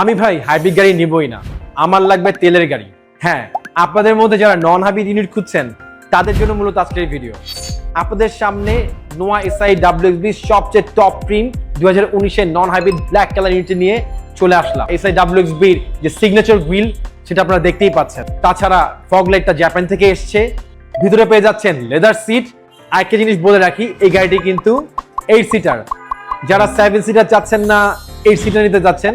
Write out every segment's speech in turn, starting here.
আমি ভাই হাইব্রিড গাড়ি নিবই না। আমার লাগবে তেলের গাড়ি। হ্যাঁ আপনাদের মধ্যে যারা নন হাইব্রিড ইউনিট খুঁজছেন, তাদের জন্য মূলত আজকের ভিডিও আপনাদের সামনে নোয়া এসআই ডাব্লিউবি সবচেয়ে টপ প্রিম দু হাজার উনিশের non hybrid black colour unit নিয়ে চলে আসলাম। এসআই ডাব্লিউবির যে সিগনেচার হুইল সেটা আপনারা দেখতেই পাচ্ছেন। তাছাড়া ফগ লাইটটা জাপান থেকে এসছে। ভিতরে পেয়ে যাচ্ছেন লেদার সিট আরেকটা জিনিস বলে রাখি, এই গাড়িটি কিন্তু এইট সিটার যারা সেভেন সিটার চাচ্ছেন না এইট সিটার নিতে যাচ্ছেন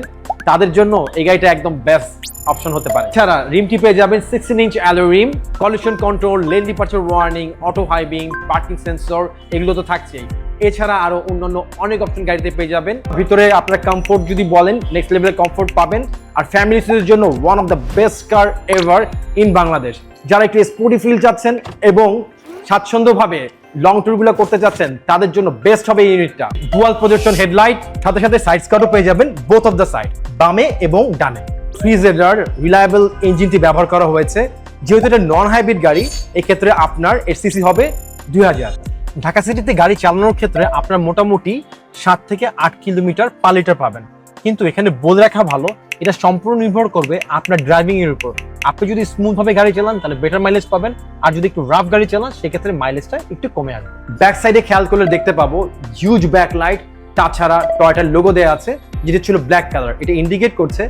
তাদের জন্য এই গাড়িটা একদম বেস্ট অপশন হতে পারে। এছাড়া রিমটি পেয়ে যাবেন sixteen inch alloy rim collision control lane departure warning auto high beam parking sensor এগুলো তো থাকছেই। এছাড়া আরও অন্যান্য অনেক অপশন গাড়িতে পেয়ে যাবেন। ভিতরে আপনার কমফোর্ট যদি বলেন নেক্সট লেভেলের কমফোর্ট পাবেন। আর ফ্যামিলি সিটের জন্য one of the best car ever in Bangladesh যারা একটু স্পোর্টি ফিল চাচ্ছেন এবং স্বাচ্ছন্দ্যভাবে লং ট্যুরগুলো করতে চাচ্ছেন, তাদের জন্য বেস্ট হবে এই ইউনিটটা ডুয়াল প্রজেকশন হেডলাইট সাথে সাথে সাইড স্কার্টও পেয়ে যাবেন বোথ অফ দ্য সাইড বামে এবং ডানে। থ্রি জেডার রিলায়েবল ইঞ্জিনটি ব্যবহার করা হয়েছে। যেহেতু এটা নন হাইব্রিড গাড়ি, এক্ষেত্রে আপনার এসসিসি হবে দুই হাজার। ঢাকা সিটিতে গাড়ি চালানোর ক্ষেত্রে আপনার মোটামুটি সাত থেকে আট কিলোমিটার পার লিটার পাবেন। কিন্তু এখানে বলে রাখা ভালো এটা সম্পূর্ণ নির্ভর করবে আপনার ড্রাইভিং এর উপর। আপনি যদি স্মুথ ভাবে গাড়ি চালান, তাহলে বেটার মাইলেজ পাবেন। আর যদি একটু রাফ গাড়ি চালান, সেক্ষেত্রে মাইলেজটা একটু কমে আসবে। ব্যাক সাইডে খেয়াল করলে দেখতে পাবো হিউজ ব্যাক লাইট তাছাড়া টয়টার লোগো দেওয়া আছে, যেটা ছিল ব্ল্যাক কালার এটা ইন্ডিকেট করছে,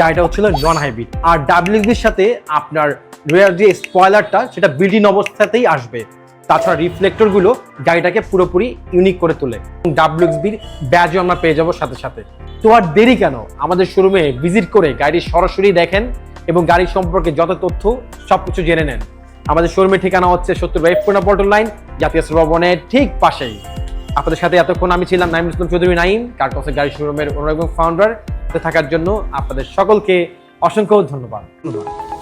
গাড়িটা হচ্ছিল নন হাইব্রিড আর ডাব্লিউবির সাথে আপনার রেয়ার যে স্পয়লারটা সেটা বিল্ডিং অবস্থাতেই আসবে। তাছাড়া রিফ্লেক্টরগুলো গাড়িটাকে পুরোপুরি ইউনিক করে তোলে। ডাব্লিউবির ব্যাজও আমরা পেয়ে যাব সাথে সাথে। তো আর দেরি কেন? আমাদের শোরুমে ভিজিট করে গাড়ি সরাসরি দেখেন এবং গাড়ি সম্পর্কে যত তথ্য, সবকিছু জেনে নেন। আমাদের শোরুমের ঠিকানা হচ্ছে সত্তর বাইফ পল্টন লাইন জাতীয় শ্রভবনের ঠিক পাশেই। আপনাদের সাথে এতক্ষণ আমি ছিলাম নাইম ইসলাম চৌধুরী নাইম কার্টসে গাড়ি শোরুমের ওনার ফাউন্ডার থাকার জন্য আপনাদের সকলকে অসংখ্য ধন্যবাদ ধন্যবাদ।